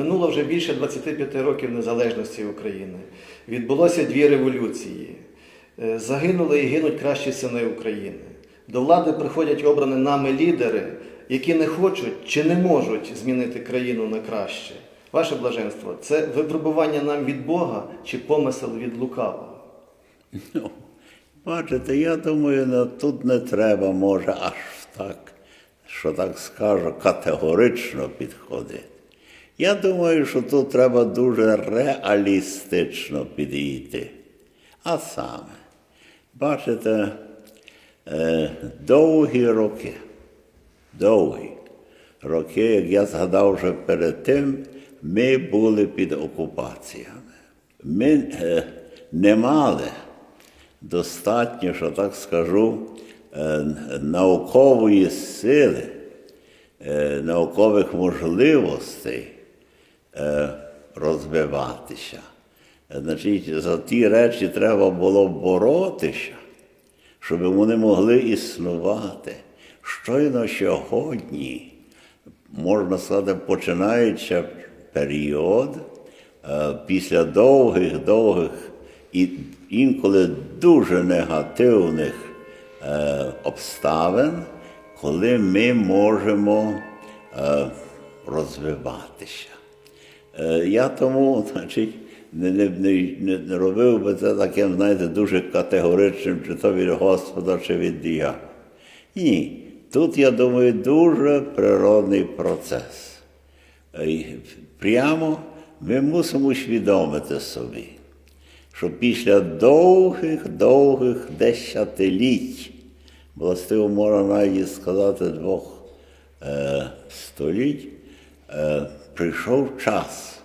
Минуло вже більше 25 років незалежності України. Відбулося дві революції. Е, Загинули і гинуть кращі сини України. До влади приходять обрані нами лідери, які не хочуть чи не можуть змінити країну на краще. Ваше блаженство, це випробування нам від Бога чи помисел від лукавого? Ну, бачите, я думаю, ну, тут не треба, може, аж так, що так скажу, категорично підходити. Я думаю, що тут треба дуже реалістично підійти. А саме, бачите, е, довгі роки, довгі роки, як я згадав вже перед тим, ми були під окупаціями. Ми е, не мали достатньо, що так скажу, е, наукової сили, наукових можливостей розвиватися. Е, Значить, за ті речі треба було боротися, щоб вони могли існувати. Щойно сьогодні, можна сказати, починаючи період е, після довгих-довгих і інколи дуже негативних е, обставин, коли ми можемо розвиватися. Е, Я тому, значить, не, не, не, не робив би це таким, знаєте, дуже категоричним, чи то від Господа, чи від дія. Ні. Тут, я думаю, дуже природний процес. Е, Прямо ми мусимо усвідомити собі, що після довгих-довгих десятиліть, властиво можна навіть сказати двох е, століть, е, прийшов час,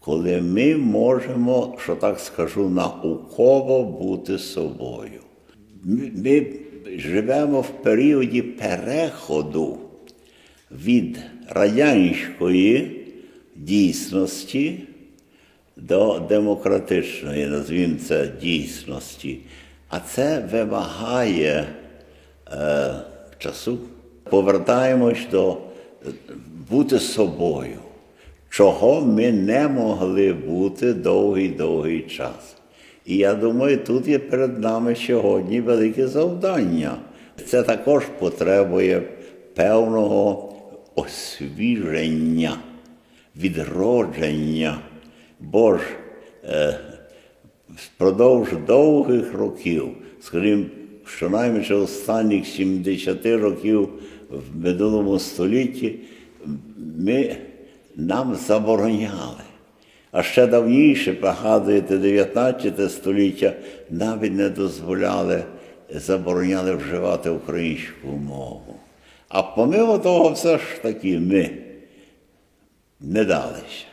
коли ми можемо, що так скажу, науково бути собою. Ми, живемо в періоді переходу від радянської дійсності до демократичної, назвімо це дійсності. А це вимагає е, часу. Повертаємось до е, бути собою, чого ми не могли бути довгий-довгий час. І я думаю, тут є перед нами сьогодні велике завдання. Це також потребує певного освіження, відродження. Бо ж е, впродовж довгих років, скажімо, щонайменше останніх 70 років в минулому столітті, ми, нам забороняли. А ще давніше, пригадуєте, 19 століття навіть не дозволяли, забороняли вживати українську мову. А помимо того, все ж таки ми не далися.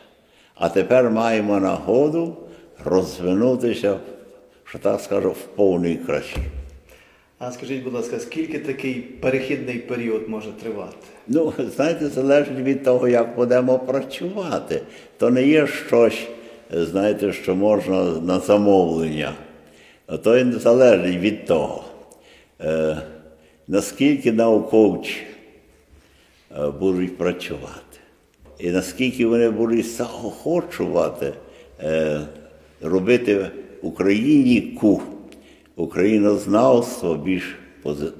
А тепер маємо нагоду розвинутися, що так скажу, в повній красі. А скажіть, будь ласка, скільки такий перехідний період може тривати? Ну, знаєте, залежить від того, як будемо працювати. То не є щось, знаєте, що можна на замовлення. То і залежить від того, е, наскільки науковці е, будуть працювати. І наскільки вони будуть заохочувати е, робити Україні ку, українознавство більш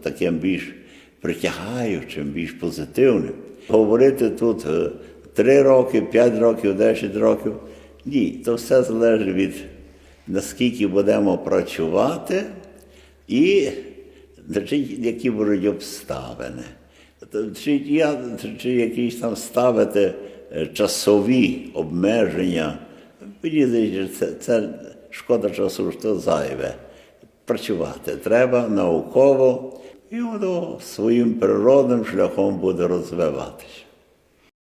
таким більш притягаючим, більш позитивним. Говорити тут е, три роки, п'ять років, десять років. Ні, то все залежить від наскільки будемо працювати і значить, які будуть обставини. Чи, я, чи якісь там ставити е, часові обмеження, мені це, це шкода часу, що зайве. Працювати треба науково, і воно своїм природним шляхом буде розвиватися.